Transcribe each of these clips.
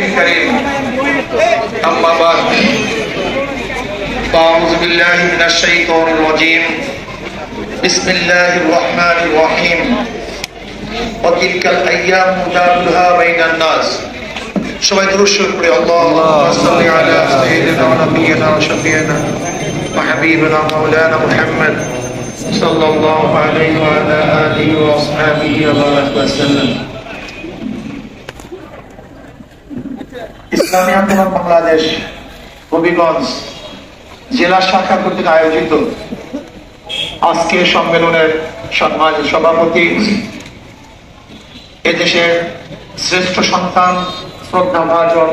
الكريم أما بعد فأعوذ بالله من الشيطان الرجيم بسم الله الرحمن الرحيم وتلك الأيام نداولها بين الناس সবাই দুরুশ্বর করে আল্লাহ সাল্লি আলা সাইয়্যিদিনা ওয়া নাবিয়িনা ওয়া শাফিয়িনা ওয়া হাবিবিনা মাওলানা মুহাম্মদ সাল্লাল্লাহু আলাইহি ওয়া আলা আলিহি ওয়া আসহাবিহি ওয়া বারাকা ওয়া সাল্লাম ইসলামী আন্দোলন বাংলাদেশ, হবিগঞ্জ জেলা শাখা কর্তৃক আয়োজিত আজকের সম্মেলনের সম্মানিত সভাপতি এদেশের শ্রেষ্ঠ সন্তান শ্রদ্ধা ভাজন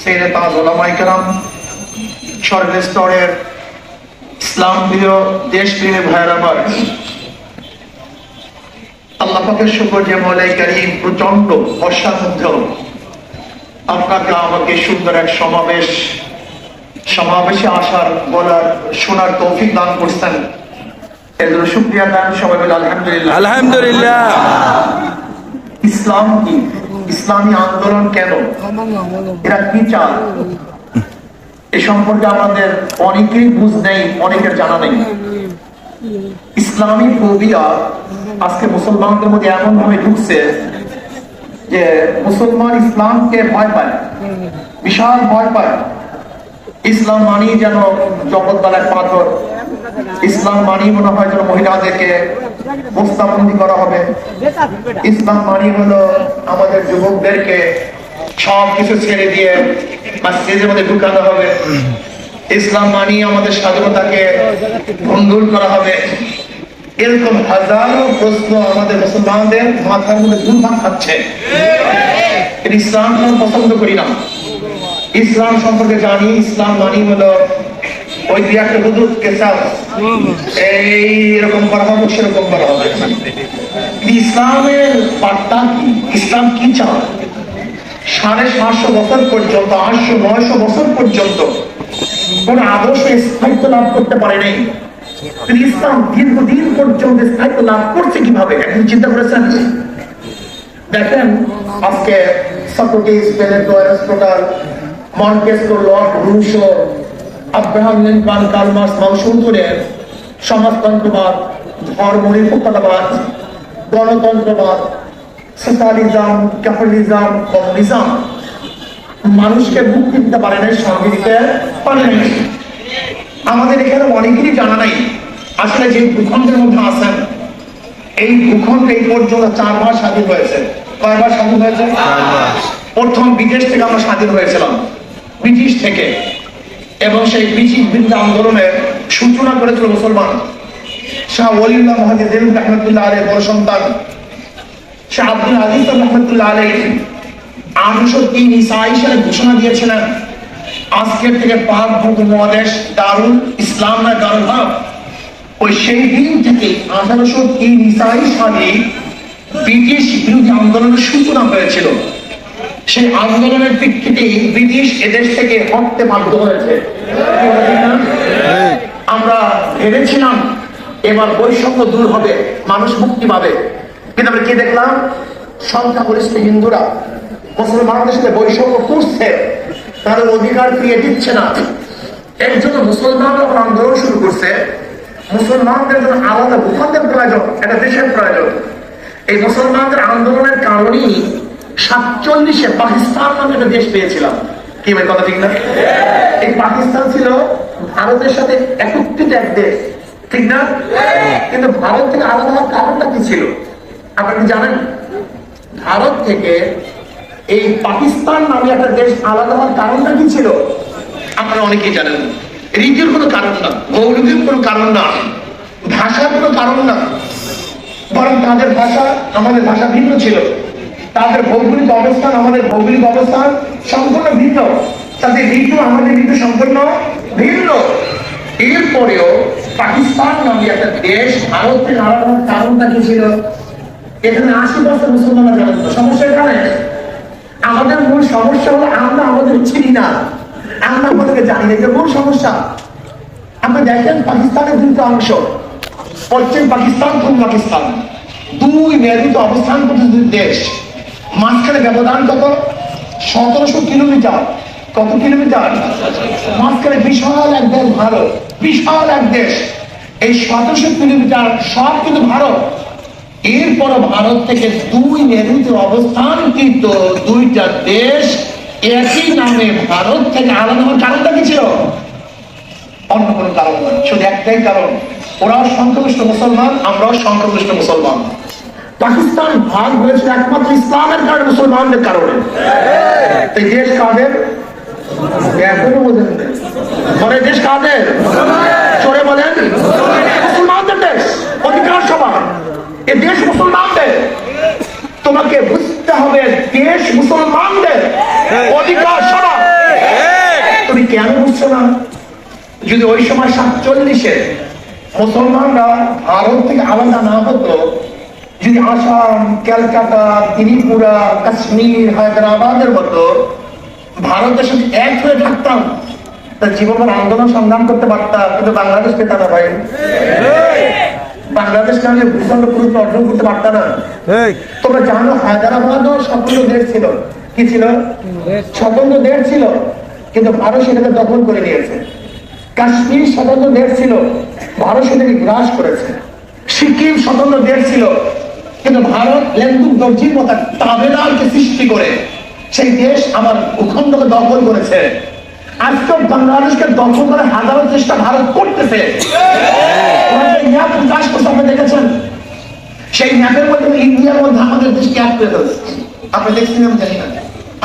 সেরে তাজ ওলামাইকারাম সর্বস্তরের ইসলাম প্রিয় দেশ প্রিয় ভাইয়ের আমার। আল্লাহ শুকর যে মৌলাই করিম প্রচণ্ড বর্ষার মধ্যেও আপনাকে আমাকে সুন্দর এক সমাবেশ সমাবেশে আসার বলার শোনার তৌফিক দান করছেন। শুক্রিয়া দান সবাই বলে আলহামদুলিল্লাহ। আলহামদুলিল্লাহ। ইসলাম কি? ইসলামী আন্দোলন কেন? এরা কি চান এ সম্পর্কে আমাদের অনেকেই বুঝ নেই অনেকের জানা নেই। ইসলামী ফোবিয়া আজকে মুসলমানদের মধ্যে এমন ভাবে ঢুকছে যে মুসলমান ইসলামকে ভয় পায়, বিশাল ভয় পায়। ইসলাম মানি যেন জগৎবালার পাথর। ইসলাম মানি মনে হয় যেন মহিলাদেরকে বস্তাবন্দি করা হবে। ইসলাম মানি হলো আমাদের যুবকদেরকে সব কিছু ছেড়ে দিয়ে মসজিদের মধ্যে ঢুকানো হবে। ইসলাম মানি আমাদের স্বাধীনতাকে ভঙ্গুর করা হবে। এরকম হাজারো প্রশ্ন আমাদের মুসলমানদের মাথার মধ্যে দুর্ভাগ খাচ্ছে। ইসলাম পছন্দ করি না। ইসলাম সম্পর্কে জানি, ইসলাম মানি হলো ওই দুই একটা হুদুদ কেসাব। এই করা হবে, সেরকম করা হবে। ইসলামের কি? ইসলাম কি সাড়ে সাতশো বছর পর্যন্ত, আটশো নয়শো বছর পর্যন্ত কোন আদর্শ স্থায়িত্ব লাভ করতে পারে নাই। ইসলাম দীর্ঘদিন পর্যন্ত স্থায়িত্ব লাভ করছে কীভাবে একদিন চিন্তা করেছেন দেখেন, আজকে লর্ড আব্রাহাম লিঙ্কন সমাজতন্ত্রবাদ ধর্মনিরপেক্ষতাবাদ গণতন্ত্রবাদ সোশ্যালিজম ক্যাপিটালিজম, কমিউনিজম। মানুষকে মুক্তি দিতে পারে নাই শান্তি দিতে পারে আমাদের এখানে অনেকেরই জানা নাই। আসলে যে ভূখণ্ডের মধ্যে আছেন এই ভূখণ্ড এই পর্যন্ত চার মাস স্বাধীন হয়েছে। কয়বার স্বাধীন হয়েছে? প্রথম বিদেশ থেকে আমরা স্বাধীন হয়েছিলাম। ব্রিটিশ থেকে। এবং সেই ব্রিটিশ বিরুদ্ধে আন্দোলনের সূচনা করেছিল মুসলমান। শাহ ওলিউল্লাহ মহাজিদ রহমতুল্লাহ আলী বড় সন্তান। শাহ আব্দুল আজিজ রহমতুল্লাহ আলী আঠারোশো তিন ইসাই সালে ঘোষণা দিয়েছিলেন আজকের থেকে পাক মহাদেশ দারুল ইসলাম না দারুল ওই সেই দিন থেকে আঠারোশো তিন ইসাই সালে ব্রিটিশ বিরোধী আন্দোলনের সূচনা হয়েছিল। সেই আন্দোলনের প্রেক্ষিতে ব্রিটিশ এদেশ থেকে হটতে বাধ্য হয়েছে? আমরা ভেবেছিলাম এবার বৈষম্য দূর হবে, মানুষ মুক্তি পাবে। কিন্তু আমরা কি দেখলাম? সংখ্যাগরিষ্ঠ হিন্দুরা মুসলমানদের সাথে বৈষম্য করছে, তাদের অধিকার ফিরিয়ে দিচ্ছে না। এর জন্য মুসলমান যখন আন্দোলন শুরু করছে। মুসলমানদের জন্য আলাদা ভূখণ্ডের প্রয়োজন এটা দেশের প্রয়োজন। এই মুসলমানদের আন্দোলনের কারণেই সাতচল্লিশে পাকিস্তান নামে একটা দেশ পেয়েছিলাম। কি ভাই কথা ঠিক না? এই পাকিস্তান ছিল ভারতের সাথে একত্রিত এক দেশ। ঠিক না? কিন্তু ভারত থেকে আলাদা হওয়ার কারণটা কি ছিল? আপনারা কি জানেন? ভারত থেকে এই পাকিস্তান নামে একটা দেশ আলাদা হওয়ার কারণটা কি ছিল? আপনারা অনেকেই জানেন। রীতির কোনো কারণ না ভৌগোলিক কোনো কারণ না, ভাষার কোনো কারণ না। বরং তাদের ভাষা আমাদের ভাষা ভিন্ন ছিল। তাদের ভৌগোলিক অবস্থান আমাদের ভৌগোলিক অবস্থান সম্পূর্ণ ভিন্ন। তাদের ঋতু আমাদের ঋতু সম্পূর্ণ ভিন্ন। এরপরেও পাকিস্তান নামে একটা দেশ ভারত থেকে আলাদা হওয়ার কারণটা কি ছিল? এখানে আশি বছর মুসলমানরা জানেন সমস্যা এখানে? আমাদের মূল সমস্যা হলো আমরা আমাদের চিনি না। আমরা আমাদেরকে জানি না, এটা মূল সমস্যা। আমরা দেখেন পাকিস্তানের দুটো অংশ, পশ্চিম পাকিস্তান, পূর্ব পাকিস্তান। দুই মেরুতে অবস্থান করছে দুই দেশ। মাঝখানে ব্যবধান কত? সতেরোশো কিলোমিটার। কত কিলোমিটার? মাঝখানে বিশাল এক দেশ ভারত। বিশাল এক দেশ। এই সতেরোশো কিলোমিটার সব কিন্তু ভারত। এরপর ভারত থেকে দুই মেরুতে অবস্থানকৃত দুইটা দেশ একই নামে ভারত থেকে আলাদা হওয়ার কারণটা কি ছিল? অন্য কোনো কারণ নয় শুধু একটাই কারণ। ওরাও সংখ্যাগরিষ্ঠ মুসলমান আমরাও সংখ্যাগরিষ্ঠ মুসলমান। পাকিস্তান ভাগ হয়েছে একমাত্র ইসলামের কারণে মুসলমানদের কারণে। এই দেশ কাদের? এখনও বোঝেন না। পরে দেশ কাদের? চলে বলেন। মুসলমানদের দেশ অধিকার সভা এ দেশ মুসলমানদের। তোমাকে বুঝতে হবে দেশ মুসলমানদের অধিকার সভা তুমি কেন বুঝছ না যদি ওই সময় সাতচল্লিশে মুসলমানরা ভারত থেকে আলাদা না হতো যদি আসাম ক্যালকাটা ত্রিপুরা কাশ্মীর হায়দ্রাবাদের মতো ভারতের সাথে এক হয়ে থাকতাম তা জীবনের আন্দোলন সংগ্রাম করতে পারতাম কিন্তু বাংলাদেশ পেতাম না ভাই। বাংলাদেশকে আমি ভূখণ্ড পুরুষ অর্জন করতে পারতাম না। তোমরা জানো হায়দ্রাবাদও দেশ ছিল। কি ছিল? স্বতন্ত্র দেশ ছিল। কিন্তু ভারত সেটাকে দখল করে নিয়েছে। কাশ্মীর স্বতন্ত্র দেশ ছিল, ভারত সেটাকে গ্রাস করেছে। সিকিম স্বতন্ত্র দেশ ছিল, কিন্তু ভারত লেন্দুক দর্জির মতো তাবেদারকে সৃষ্টি করে সেই দেশ আমার ভূখণ্ডকে দখল করেছে। আজকে বাংলাদেশকে দখল করে হাজারো চেষ্টা ভারত করতেছে। প্রকাশ করছে, আপনি দেখেছেন? সেই ম্যাপের মধ্যে ইন্ডিয়ার মধ্যে আমাদের দেশকে করে ফেলছে আপনি দেখছেন আমি জানি না।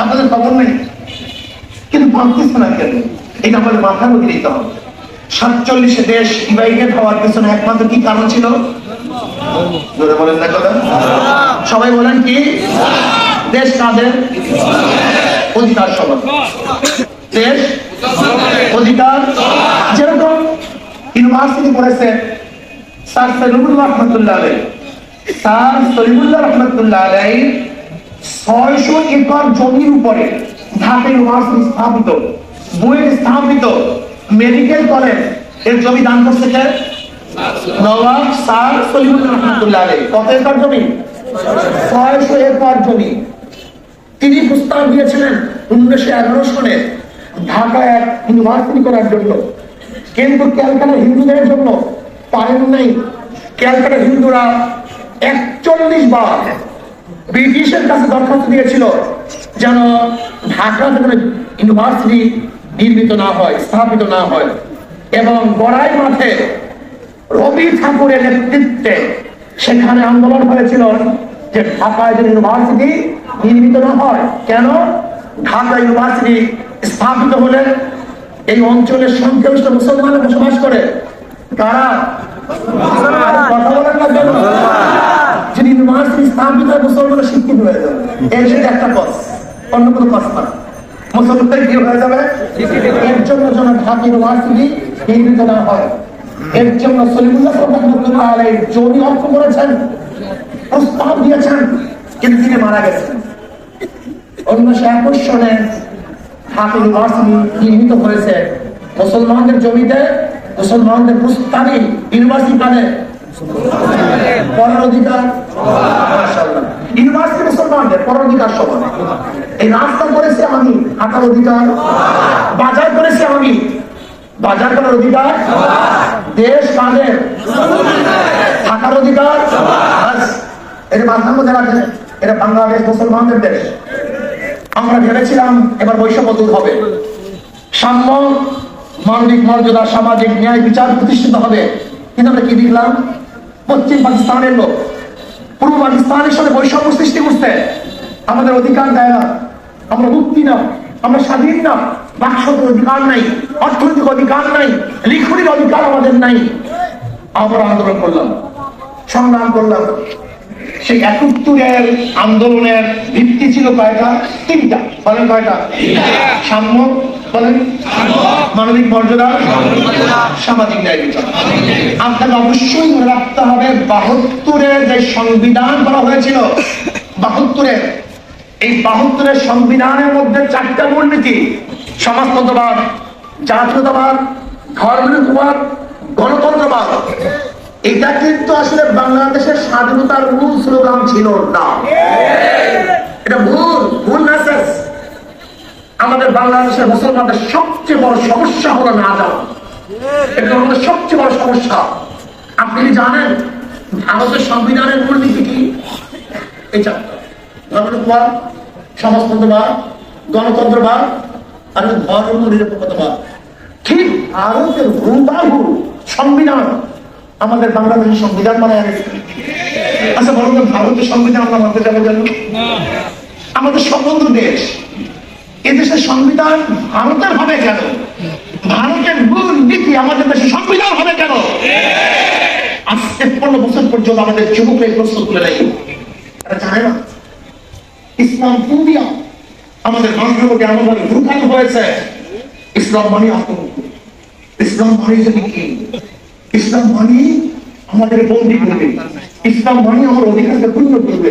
আপনাদের খবর কিন্তু ভাবতেছে না কেন? এটা আমাদের মাথার মধ্যে নিতে হবে সাতচল্লিশে দেশ ডিভাইডেড হওয়ার পেছনে একমাত্র কি কারণ ছিল? বলেন না কথা। সবাই বলেন কি? দেশ কাদের? অধিকার সভা দেশ অধিকার যেরকম ইউনিভার্সিটি পড়েছে, স্যার সলিমুল্লাহ রহমতুল্লাহ আলাই স্যার সলিমুল্লাহ রহমতুল্লাহ আলাই ছয়শো একর জমির উপরে ইউনিভার্সিটি স্থাপিত স্থাপিত মেডিকেল কলেজের জমি দান করছে কে? তিনি প্রস্তাব দিয়েছিলেন উনিশশো এগারো সনে ঢাকায় এক ইউনিভার্সিটি করার জন্য। কিন্তু ক্যালকাটা হিন্দুদের জন্য পারেন নাই। ক্যালকাটা হিন্দুরা একচল্লিশ বার ব্রিটিশের কাছে দরখাস্ত দিয়েছিল যেন ঢাকাতে কোনো ইউনিভার্সিটি নির্মিত না হয়, স্থাপিত না হয়। এবং গড়াই মাঠে রবি ঠাকুরের নেতৃত্বে সেখানে আন্দোলন হয়েছিল যে ঢাকায় যে ইউনিভার্সিটি নির্মিত না হয়, কেন? ঢাকা ইউনিভার্সিটি স্থাপিত হলে এই অঞ্চলের সংখ্যাগরিষ্ঠ মুসলমানরা বসবাস করে। কারা? কথা বলেন না মুসলমানরা শিক্ষিত হয়ে যাবে। সেটা একটা অন্য কোনো না। কি হয়ে যাবে? এর জন্য যেন নির্মিত না হয়। এর জন্য সলিমুল্লাহ রহমতুল্লাহ আলাই জমি অর্থ করেছেন, প্রস্তাব দিয়েছেন, কিন্তু তিনি মারা গেছেন। উনিশশো একুশ সনে ঢাকা ইউনিভার্সিটি নির্মিত হয়েছে। মুসলমানদের জমিতে, মুসলমানদের প্রস্তাবে ইউনিভার্সিটি মানে পরের অধিকার। ইউনিভার্সিটি মুসলমানদের সমান। এই রাস্তা করেছি আমি, হাঁটার অধিকার। বাজার করেছি আমি, বাজার করার অধিকার। দেশ কাদের থাকার অধিকার। মাথার মধ্যে এটা বাংলাদেশ মুসলমানদের দেশ। আমরা ভেবেছিলাম এবার বৈষম্য দূর হবে। সাম্য, মানবিক মর্যাদা, সামাজিক ন্যায় বিচার প্রতিষ্ঠিত হবে। কিন্তু আমরা কি দেখলাম? পশ্চিম পাকিস্তানের লোক। পূর্ব পাকিস্তানের সাথে বৈষম্য সৃষ্টি করছে আমাদের অধিকার দেয় না। আমরা মুক্তি না, আমরা স্বাধীন না বাকশতের অধিকার নাই, অর্থনৈতিক অধিকার নাই, লিখনির অধিকার আমাদের নাই। আমরা আন্দোলন করলাম, সংগ্রাম করলাম। সেই একাত্তরের আন্দোলনের ভিত্তি ছিল কয়টা? তিনটা। বলেন কয়টা? সাম্য? বলেন। মানবিক মর্যাদা? সামাজিক ন্যায় বিচার আপনাকে অবশ্যই রাখতে হবে বাহাত্তরের যে সংবিধান করা হয়েছিল বাহাত্তরের এই বাহাত্তরের সংবিধানের মধ্যে চারটা মূলনীতি। সমাজতন্ত্রবাদ, জাতীয়তাবাদ ধর্মনিরপেক্ষবাদ গণতন্ত্রবাদ। এটা কিন্তু আসলে বাংলাদেশের স্বাধীনতার মূল স্লোগান ছিল না। এটা ভুল ভুল মেসেজ আমাদের বাংলাদেশের মুসলমানদের সবচেয়ে বড় সমস্যা হলো না জানা। এটা আমাদের সবচেয়ে বড় সমস্যা। আপনি জানেন, ভারতের সংবিধানের মূলনীতি কি? এই চারটা সমাজতন্ত্রবাদ, গণতন্ত্রবাদ, আর ধর্ম নিরপেক্ষতাবাদ। ঠিক ভারতের হুবাহু সংবিধান আমাদের বাংলাদেশের সংবিধান গেছে আচ্ছা বলুন ভারতের সংবিধান আমরা মানতে যাব কেন? আমাদের স্বতন্ত্র দেশ এদেশের সংবিধান ভারতের হবে কেন? ভারতের মূল নীতি আমাদের দেশে সংবিধান হবে কেন? আজ তেপ্পন্ন বছর পর্যন্ত আমাদের যুবকরা এই প্রশ্ন তুলে নেই তারা জানে না। ইসলাম আমাদের মানুষের মধ্যে এমনভাবে ঢুকানো হয়েছে। ইসলাম মানে আতঙ্ক ইসলাম মানে ইসলাম মানে আমাদের বন্দি করবে। ইসলাম মানে আমার অধিকারকে পূর্ণ করবে।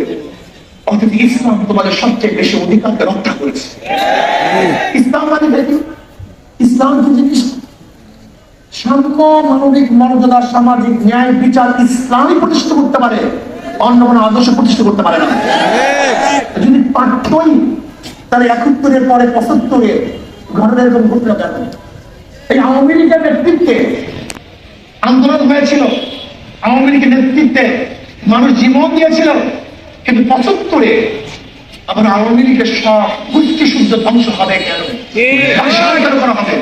অথচ ইসলাম তোমাদের সবচেয়ে বেশি অধিকারকে রক্ষা করেছে। ইসলাম মানে দেখি ইসলাম কি জিনিস? সাম্য মানবিক মর্যাদা, সামাজিক ন্যায়, বিচার ইসলামই প্রতিষ্ঠিত করতে পারে। অন্য কোনো আদর্শ প্রতিষ্ঠিত করতে পারে না। যদি পাঠ্যই তার একাত্তরের পরে পঁচাত্তরে ঘটনা এরকম ঘটনা কেন এই আওয়ামী লীগের নেতৃত্বে আন্দোলন হয়েছিল। আওয়ামী লীগের নেতৃত্বে মানুষ জীবন দিয়েছিল, কিন্তু পঁচাত্তরে আবার আওয়ামী লীগের সব গোষ্ঠী শুদ্ধ ধ্বংস হবে কেন? করা হবে?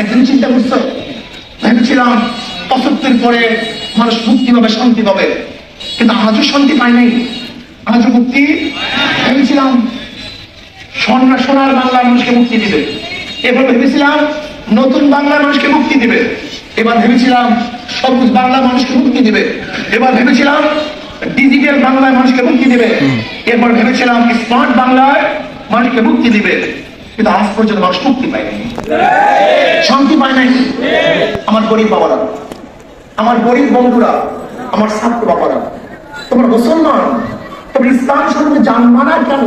একদিন চিন্তা করছ? ভেবেছিলাম পঁচাত্তর পরে মানুষ মুক্তি পাবে, শান্তি পাবে, কিন্তু আজও শান্তি পায় নাই। আজও মুক্তি? ভেবেছিলাম স্বর্ণ সোনার বাংলা মানুষকে মুক্তি দিবে। এবার ভেবেছিলাম নতুন বাংলার মানুষকে মুক্তি দিবে। এবার ভেবেছিলাম সবুজ বাংলা মানুষকে মুক্তি দিবে। এবার ভেবেছিলাম ডিজিটাল বাংলায় মানুষকে মুক্তি দিবে। এরপর ভেবেছিলাম স্মার্ট বাংলায় মানুষকে মুক্তি দিবে। কিন্তু আজ পর্যন্ত মানুষ মুক্তি পায়নি। শান্তি পায় নাই। আমার গরিব বাবারা, আমার গরিব বন্ধুরা, আমার ছাত্র বাবারা, তোমরা মুসলমান, তোমরা ইসলাম সম্পর্কে জানবা না কেন?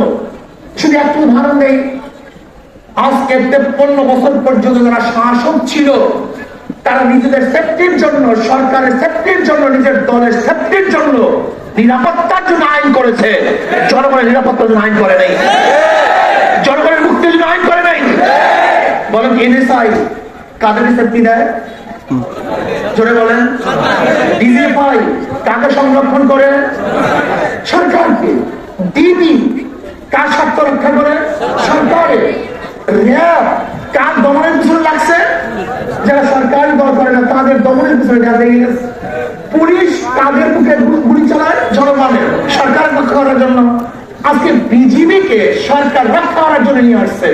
শুধু একটা উদাহরণ নেই আজকে তেপ্পন্ন বছর পর্যন্ত যারা শাসক ছিল তারা নিজেদের সেফটির জন্য, সরকারের সেফটির জন্য, নিজের দলের সেফটির জন্য নিরাপত্তার জন্য আইন করেছে। জনগণের নিরাপত্তার জন্য আইন করে নাই। জনগণের মুক্তির জন্য আইন করে নাই। বলেন এনএসআই কাদের সেফটি দেয়? জোরে বলেন। ডিজিএফআই কাকে সংরক্ষণ করে? সরকারকে। ডিবি কার স্বার্থ রক্ষা করে? সরকারে র্যাব কার দমনের পিছনে লাগছে? যারা সরকারি দল করে না তাদের দমনের পিছনে লেগে গেছে। পুলিশ কাদের মুখে গুলি চালায় জনগণের সরকার রক্ষা করার জন্য। আজকে বিজিবিকে সরকার রক্ষা করার জন্য নিয়ে আসছে।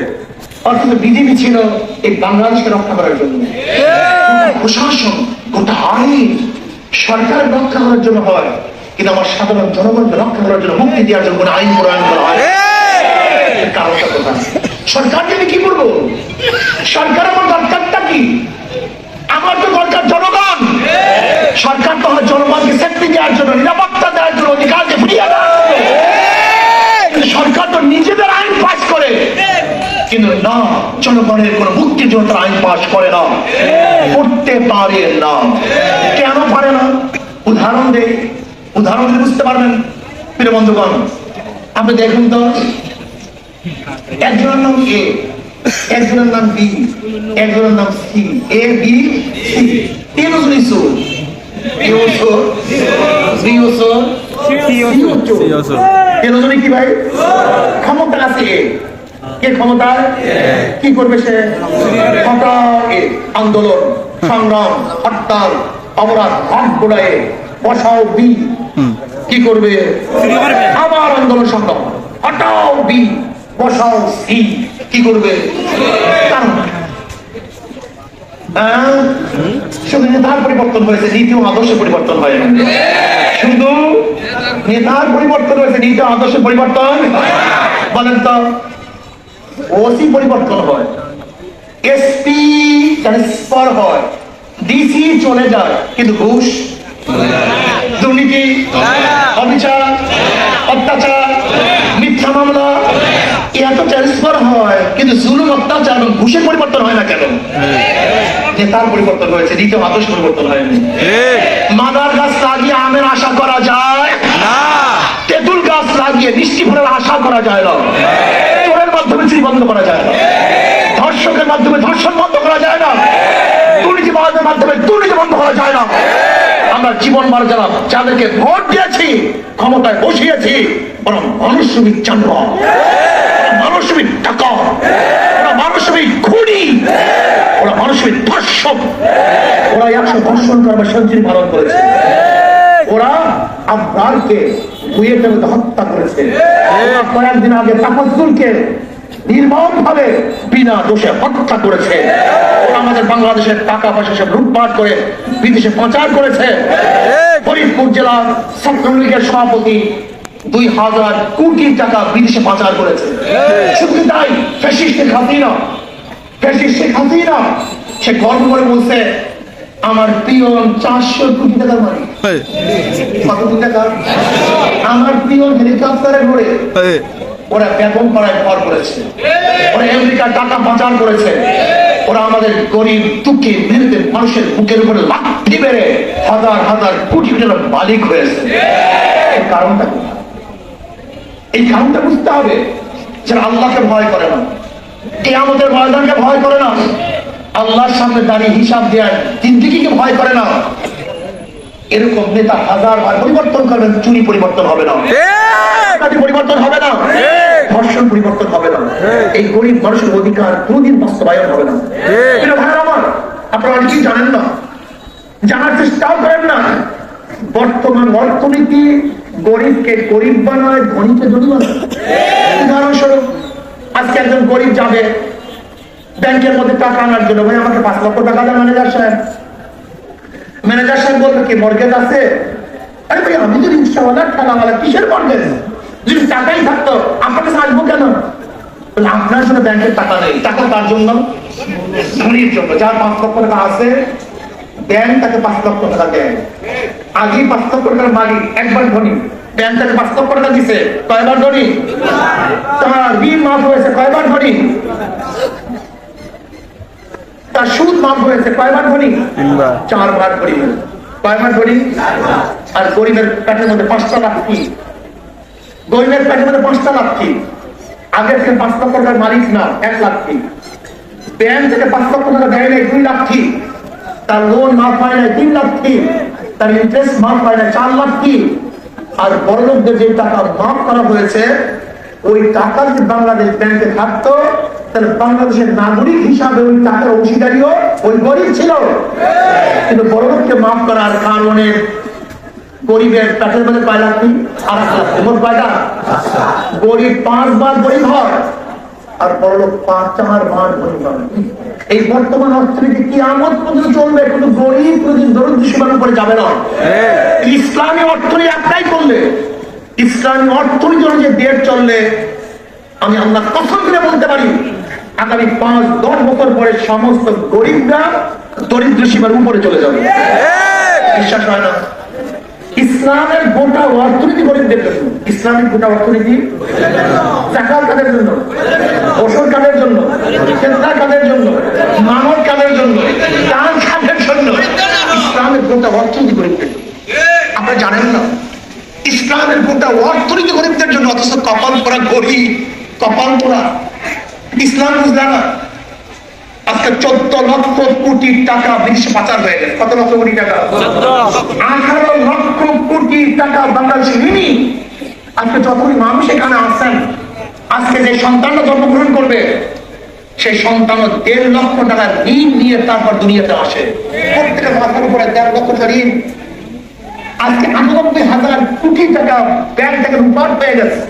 অর্থাৎ বিজেপি ছিল এই বাংলাদেশকে রক্ষা করার জন্য। প্রশাসন গোটা আইন সরকার রক্ষা করার জন্য হয়। কিন্তু আমার সাধারণ জনগণকে রক্ষা করার জন্য মুক্তি দেওয়ার জন্য কোনো আইন প্রণয়ন করা হয় কারণটা কোথায়? সরকারকে আমি কি করব? সরকার আমার দরকারটা কি? আমার তো দরকার জনগণ। সরকার তো জনগণকে সেফটি দেওয়ার জন্য, নিরাপত্তা দেওয়ার জন্য অধিকারকে ফিরিয়ে সরকার তো নিজেদের আইন পাস করে। কিন্তু না, জনগণের কোন জন্য আইন পাস করে না। করতে পারে না। কেন পারে না? উদাহরণ দেই। উদাহরণ দিলে বুঝতে পারবেন, প্রিয় বন্ধুগণ। আপনি দেখুন তো, একজনের নাম এ একজনের নাম বি একজনের নাম সি এ বি সি তিনজনই চোর এও চোর বিও চোর সিও চোর তিনজনই কি ভাই? ক্ষমতা আছে এ কে ক্ষমতায়? কি করবে সে? হঠাৎ আন্দোলন সংগ্রাম হরতাল অপরাধ হাত গোড়ায় বসাও বি কি করবে? আবার আন্দোলন সংগ্রাম। হটাও বি বসাও কি করবে? হ্যাঁ? শুধু নেতার পরিবর্তন হয়েছে নীতি ও আদর্শ পরিবর্তন হয় শুধু নেতার পরিবর্তন হয়েছে নীতি আদর্শ পরিবর্তন বলেন তো, ওসি পরিবর্তন হয়, এসপি ট্রান্সফার হয়, ডিসি চলে যায়, কিন্তু ঘুষ দুর্নীতি অবিচার অত্যাচার মিথ্যা মামলা এত তো ট্রান্সফার হয়। কিন্তু জুলুম অত্যাচার এবং ঘুষের পরিবর্তন হয় না কেন? নেতার পরিবর্তন হয়েছে দ্বিতীয় আদর্শ পরিবর্তন হয়নি। মাদার গাছ লাগিয়ে আমের আশা করা যায়। না। তেঁতুল গাছ লাগিয়ে মিষ্টি ফলের আশা করা যায় না। চোরের মাধ্যমে চুরি বন্ধ করা যায় না। ধর্ষকের মাধ্যমে ধর্ষণ বন্ধ করা যায় না। দুর্নীতিবাদের মাধ্যমে দুর্নীতি বন্ধ করা যায় না। আমরা জীবন মার যারা যাদেরকে ভোট দিয়েছি ক্ষমতায় বসিয়েছি বরং মানুষ বিচার মানসিক টাকা ওরা মানসিক খুনি ওরা মানসিক ধর্ষক ওরা একশো ধর্ষণ পালন করেছে। ওরা বুয়েটের হত্যা করেছে। কয়েকদিন আগে নির্মম ভাবে বিনা দোষে হত্যা করেছে। ওরা আমাদের বাংলাদেশের টাকা পয়সা সব লুটপাট করে বিদেশে পাচার করেছে। ফরিদপুর জেলা ছাত্রলীগের সভাপতি দুই হাজার কোটি টাকা বিদেশে পাচার করেছে। শুধু তাই ফেসিস শেখ হাসিনা। শেখ হাসিনা সে গর্ব করে বলছে আমার প্রিয় চারশো কোটি টাকার মালিক। কত কোটি টাকা? আমার প্রিয় হেলিকপ্টারে ঘুরে ওরা বেতন করায় ভর করেছে। ওরা আমেরিকার টাকা পাচার করেছে। ওরা আমাদের গরিব দুঃখী মেহনতের মানুষের বুকের উপরে লাঠি মেরে হাজার হাজার কোটি টাকার মালিক হয়েছে। কারণটা কি? এই কারণটা বুঝতে হবে যারা আল্লাহকে ভয় করে না। কে আমাদের ময়দানকে ভয় করে না। আল্লাহর সামনে দাঁড়িয়ে হিসাব দেওয়ার জিন্দিগিকে ভয় করে না। এরকম নেতা হাজার বার পরিবর্তন করবেন চুরি পরিবর্তন হবে না। পরিবর্তন হবে না। ধর্ষণ পরিবর্তন হবে না। এই গরিব মানুষের অধিকার কোনদিন বাস্তবায়ন হবে না। আমার আপনারা অনেকেই জানেন না। জানার চেষ্টাও করেন না। বর্তমান অর্থনীতি গরিবকে গরিব বানায়, ধনীকে ধনী বানায়। উদাহরণস্বরূপ, আজকে একজন গরিব যাবে, ব্যাংকের মধ্যে টাকা আনার জন্য। ভাই, আমাকে পাঁচ লক্ষ টাকা দেন, ম্যানেজার সাহেব। ম্যানেজার সাহেব বলবে, কি মর্গেজ আছে? আরে ভাই, আমি তো রিক্সাওয়ালা, ঠেলাওয়ালা, কিসের মর্গেজ যদি টাকাই থাকতো, আপনার কাছে আসব কেন? আপনার জন্য ব্যাংকের টাকা নেই। টাকা তার জন্য? ধনীর জন্য। যার পাঁচ লক্ষ টাকা আছে, ব্যাংক তাকে পাঁচ লক্ষ টাকা দেয়। আগেই পাঁচ লক্ষ টাকার মালিক একবার ধনী। ব্যাংক পাঁচ লক্ষ টাকা দিছে কয়বার ধনী? তার ঋণ মাফ হয়েছে কয়বার ধনী? তার সুদ মাফ হয়েছে কয়বার ধনী? চারবার ধনী কয়বার ধনী? আর গরিবের পেটের মধ্যে পাঁচটা লাখ কি? গরিবের পেটের মধ্যে পাঁচটা লাখ কি? আগে থেকে পাঁচ লক্ষ টাকার মালিক না এক লাখ কি? ব্যাংক থেকে পাঁচ লক্ষ টাকা দেয় নাই দুই লাখ কি? তার লোন মাফ হয় না তিন লাখ কি? তার ইন্টারেস্ট মাফ হয় না, চার লাখ কি? আর বড়লোকদের যে টাকা মাফ করা হয়েছে, ওই টাকা যদি বাংলাদেশ ব্যাংকে থাকতো, তাহলে বাংলাদেশের নাগরিক হিসাবে ওই টাকার অংশীদারিও ওই গরিব ছিল। কিন্তু বড়লোককে মাফ করার কারণে গরিবের পেটের মধ্যে কয় লাখ কি? আর? মোট কয়টা গরিব পাঁচবার গরিব হয়, আর বড়লোক পাঁচ চার বার গরিব হয়। এই বর্তমান অর্থনীতি কি আমদ পর্যন্ত চলবে কোনো গরিব কোনদিন দরিদ্র সীমার উপরে যাবে না। ইসলামী অর্থনীতি একটাই করলে ইসলামী অর্থনীতি অনুযায়ী দেশ চললে আমি আমরা কসম করে বলতে পারি আগামী পাঁচ দশ বছর পরে সমস্ত গরিবরা দরিদ্র সীমার উপরে চলে যাবে। বিশ্বাস হয় না? ইসলামের গোটা অর্থনীতি গরিবদের জন্য। ইসলামিক গোটা অর্থনীতি জাকাত কাদের জন্য ওষুধ কাদের জন্য চেতনা কাদের জন্য, মানব কাদের জন্য, দান কাদের জন্য। ইসলামের গোটা অর্থনীতি গরিবদের জন্য। আপনারা জানেন না, ইসলামের গোটা অর্থনীতি গরিবদের জন্য, অথচ কপাল পরা গরিব, কপাল পরা ইসলাম বুঝলা না। আজকে চোদ্দ লক্ষ কোটি টাকা বিদেশে পাচার হয়ে গেছে। কত লক্ষ কোটি টাকা? আঠারো লক্ষ কোটি টাকা বাংলাদেশে ঋণী। আজকে মানুষ এখানে আসছেন আজকে যে জন্মগ্রহণ করবে সেই সন্তান দেড় লক্ষ টাকা ঋণ নিয়ে তারপর দুনিয়াতে আসে। প্রত্যেকের মাথার উপরে দেড় লক্ষ টাকা ঋণ। আজকে আটানব্বই হাজার কোটি টাকা ব্যাংক থেকে লুটপাট পেয়ে গেছে।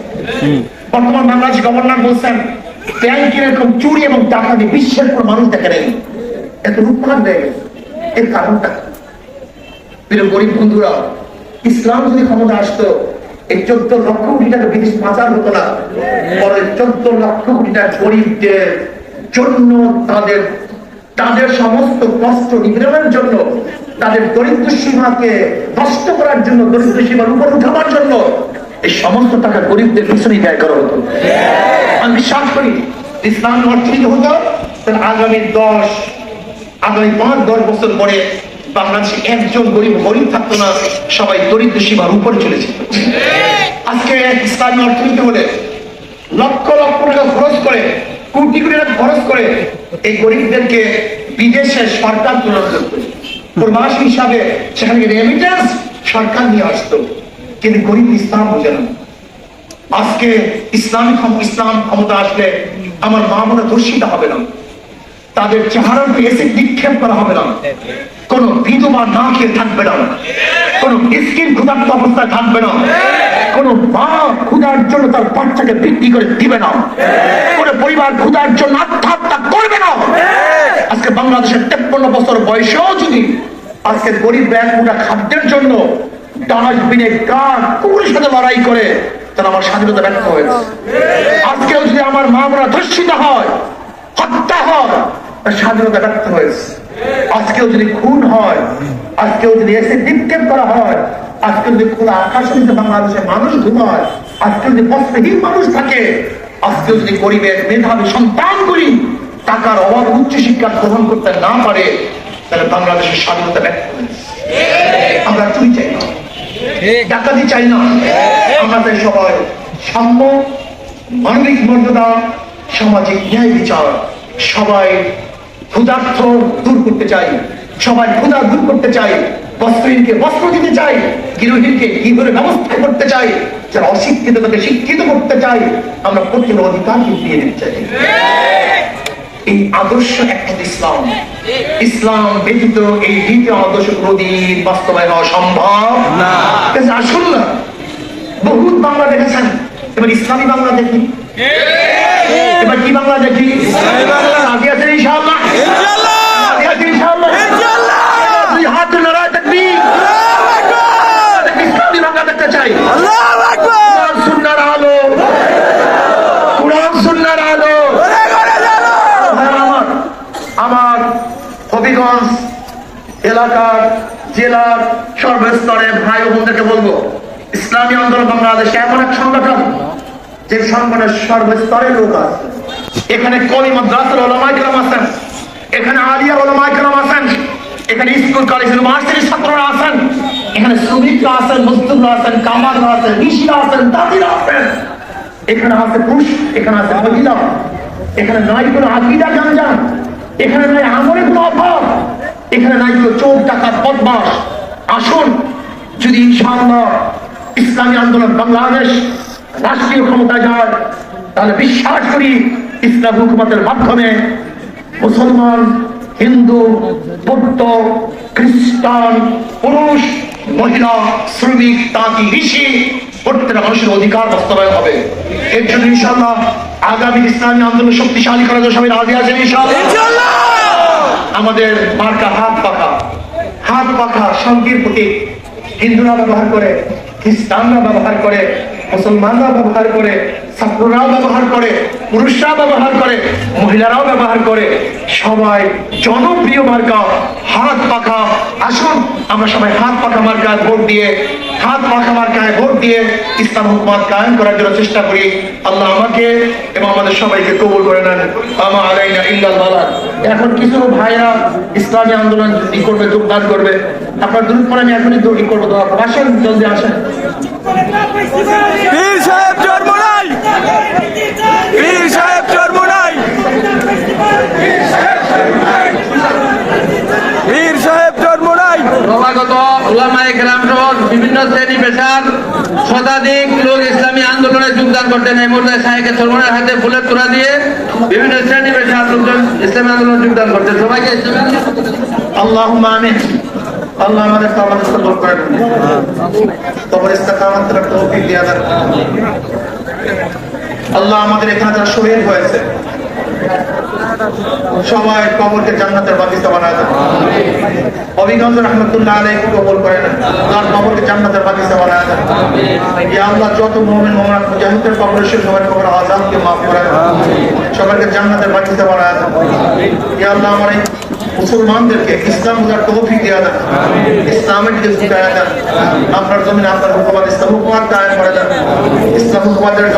বর্তমান বাংলাদেশ গভর্নর বলছেন ব্যাংকের এরকম চুরি এবং টাকা দিয়ে বিশ্বের কোন মানুষ দেখে নেই। এত লুটপাট হয়ে গেছে। এর কারণটা গরিব বন্ধুরা, ইসলাম যদি ক্ষমতা আসতো, এই চোদ্দ লক্ষ কোটি টাকা বিদেশ পাচার হতো না। পরে চোদ্দ লক্ষ কোটি টাকা গরিবদের জন্য তাদের তাদের সমস্ত কষ্ট নিবারণের জন্য, তাদের দরিদ্র সীমাকে নষ্ট করার জন্য, দরিদ্র সীমার উপর উঠাবার জন্য এই সমস্ত টাকা গরিবদের পিছনে ব্যয় করা হতো আমি বিশ্বাস করি ইসলামী অর্থনীতি হতো তাহলে আগামী দশ আগামী পাঁচ দশ বছর পরে বাংলাদেশে একজন গরিব গরিব থাকতো না সবাই দরিদ্র সীমার উপরে চলে যেত। আজকে ইসলামী অর্থনীতি হলে লক্ষ লক্ষ টাকা খরচ করে কোটি কোটি টাকা খরচ করে এই গরিবদেরকে বিদেশে সরকার তুলে করতো। প্রবাস হিসাবে সেখানে রেমিটেন্স সরকার নিয়ে আসতো। কিন্তু গরিব ইসলাম বোঝে না? আজকে ইসলামী ইসলাম ক্ষমতা আসলে আমার মা মনে ধর্ষিত হবে না। তাদের চেহারার এসে নিক্ষেপ করা হবে না। কোন বিধবা না খেয়ে থাকবে না। কোন মিসকিন ক্ষুধার্ত অবস্থায় থাকবে না। কোন মা ক্ষুধার জন্য তার বাচ্চাকে বিক্রি করে দিবে না। কোন পরিবার ক্ষুধার জন্য আত্মহত্যা করবে না। আজকে বাংলাদেশের তেপ্পন্ন বছর বয়সেও যদি আজকে গরিব ব্যাংকুটা খাদ্যের জন্য ডাস্টবিনে গান কুকুরের সাথে লড়াই করে তাহলে আমার স্বাধীনতা ব্যর্থ হয়েছে। আজকেও যদি আমার ধর্ষিত হয়, হত্যা হয়, তার স্বাধীনতা ব্যর্থ হয়েছে। আজকেও যদি খুন হয়, আজকেও যদি এসে নিক্ষেপ করা হয় আজকে যদি খোলা আকাশের নিচে বাংলাদেশে মানুষ ঘুমায় আজকে যদি বস্ত্রহীন মানুষ থাকে, আজকেও যদি গরিবের মেধাবী সন্তানগুলি টাকার অভাব উচ্চ শিক্ষা গ্রহণ করতে না পারে, তাহলে বাংলাদেশের স্বাধীনতা ব্যর্থ আমরা চুরি চাই। ডাকাতি চাই না। চাই সবাই সাম্য, মানবিক মর্যাদা, সামাজিক ন্যায় বিচার, সবাই ক্ষুধার্থ দূর করতে চাই। সবাই ক্ষুধা দূর করতে চাই। বস্ত্রহীনকে বস্ত্র দিতে চাই। গৃহহীনকে গৃহের ব্যবস্থা করতে চাই। যারা অশিক্ষিত তাকে শিক্ষিত করতে চাই। আমরা প্রত্যেকের অধিকার দিয়ে দিতে চাই। এই আদর্শ একমাত্র ইসলাম। ইসলাম ব্যতীত এই দ্বিতীয় আদর্শ কোনদিন বাস্তবায়ন হওয়া সম্ভব না। আসুন না। বহুত বাংলা দেখেছেন। এবার ইসলামী বাংলা দেখি। এবার কি বাংলা দেখি? রাজি আছেন ইনশাআল্লাহ? হাত ইসলামী বাংলা দেখতে চাই। কোরআন সুন্নার আলো কোরআন সুন্নার আলো ভাই আমার আমার হবিগঞ্জ এলাকার জেলার সর্বস্তরের ভাই বোনদেরকে বলব, ইসলামী আন্দোলন বাংলাদেশ এমন এক সংগঠন, যে সংগঠনের সর্বস্তরের লোক আছে। এখানে কলি মাদ্রাসার ওলামাই কেরাম আছেন, এখানে আলিয়া ওলামাই কেরাম আছেন, এখানে স্কুল, কলেজ, ইউনিভার্সিটির ছাত্ররা আছেন, এখানে শ্রমিকরা আছেন, মজদুররা আছেন, কামাররা আছেন, ঋষিরা আছেন দাদিরা আছেন। এখানে আছে পুরুষ, এখানে আছে মহিলা, এখানে নাই কোনো আকিদা গাঞ্জা এখানে নাই আমলে কোনো অভাব। এখানে নাই কোনো চোখ টাকা বদমাস আসুন, যদি ইনশাআল্লাহ ইসলামী আন্দোলন বাংলাদেশ রাষ্ট্রীয় ক্ষমতায় যায়, তাহলে বিশ্বাস করি ইসলাম হুকুমতের মাধ্যমে মুসলমান, হিন্দু, বৌদ্ধ, খ্রিস্টান, পুরুষ, মহিলা, শ্রমিক তাঁতি ঋষি, প্রত্যেকটা মানুষের অধিকার বাস্তবায়ন হবে। এর জন্য ইনশাল্লাহ আগামী ইসলামী আন্দোলন শক্তিশালী করার জন্য সবাই রাজি আছেন ইনশাল্লাহ আমাদের মার্কা হাত পাখা। হাত পাখা শান্তির প্রতীক হিন্দুরা ব্যবহার করে, খ্রিস্টানরা ব্যবহার করে, মুসলমানরা ব্যবহার করে ছাত্ররাও ব্যবহার করে পুরুষরা ব্যবহার করে, মহিলারাও ব্যবহার করে। সবাই জনপ্রিয় মার্কা, হাত পাখা। আসুন, আমরা সবাই হাত পাখা মার্কায় ভোট দিয়ে, হাত পাখা মার্কায় ভোট দিয়ে ইসলাম হুকুমাত কায়েম করার জন্য চেষ্টা করি। আল্লাহ আমাকে এবং আমাদের সবাইকে কবুল করে নেন। আমা আলাইনা ইল্লাল এখন কিছু ভাইরা ইসলামী আন্দোলন ই করবে, যোগদান করবে, আপনার দূর পরে আমি এখনই দৌড়ি করব। আসেন, জলদি আসেন। পীর সাহেব জন্ম নাই পীর সাহেব জন্ম নাই। পীর সাহেব জন্ম নাই। ক্রমাগত ওলামায়ে কেরাম সহ বিভিন্ন শ্রেণি পেশার শতাধিক লোক ইসলামী আন্দোলনে যোগদান করতেন। এই মুহূর্তে শাহেকের সলমানের হাতে ফুলের তোড়া দিয়ে বিভিন্ন শ্রেণি পেশার লোকজন ইসলামী আন্দোলনে যোগদান করতেন। সবাইকে আল্লাহ আমিন। আল্লাহ আমাদের কবুল করেন তোমার ইস্তেকামত তৌফিক দিয়া দেন। আল্লাহ আমাদের এখানে যারা শহীদ হয়েছে, সবাই কবরকে জান্নাতের বাগিচা বানায় দেন। অভিগঞ্জ রহমতুল্লাহ আলাইহি কবুল করেন তার কবরকে জান্নাতের বাগিচা বানায় দেন। ইয়া আল্লাহ, যত মুমিন, মুমিনাত মুজাহিদের কবর সে সবার কবর আযাবকে maaf করে সবাইকে জান্নাতের বাগিচা বানায় দেন। ইয়া আল্লাহ, আমার এই মুসলমানদেরকে ইসলাম বুঝার তৌফিক দিয়া দেন। ইসলামের দিকে ঝুঁকায়া দেন। আপনার জমিনে আপনার হুকুমাত, ইসলাম হুকুমাত কায়েম করে দেন। ইসলাম হুকুমাতের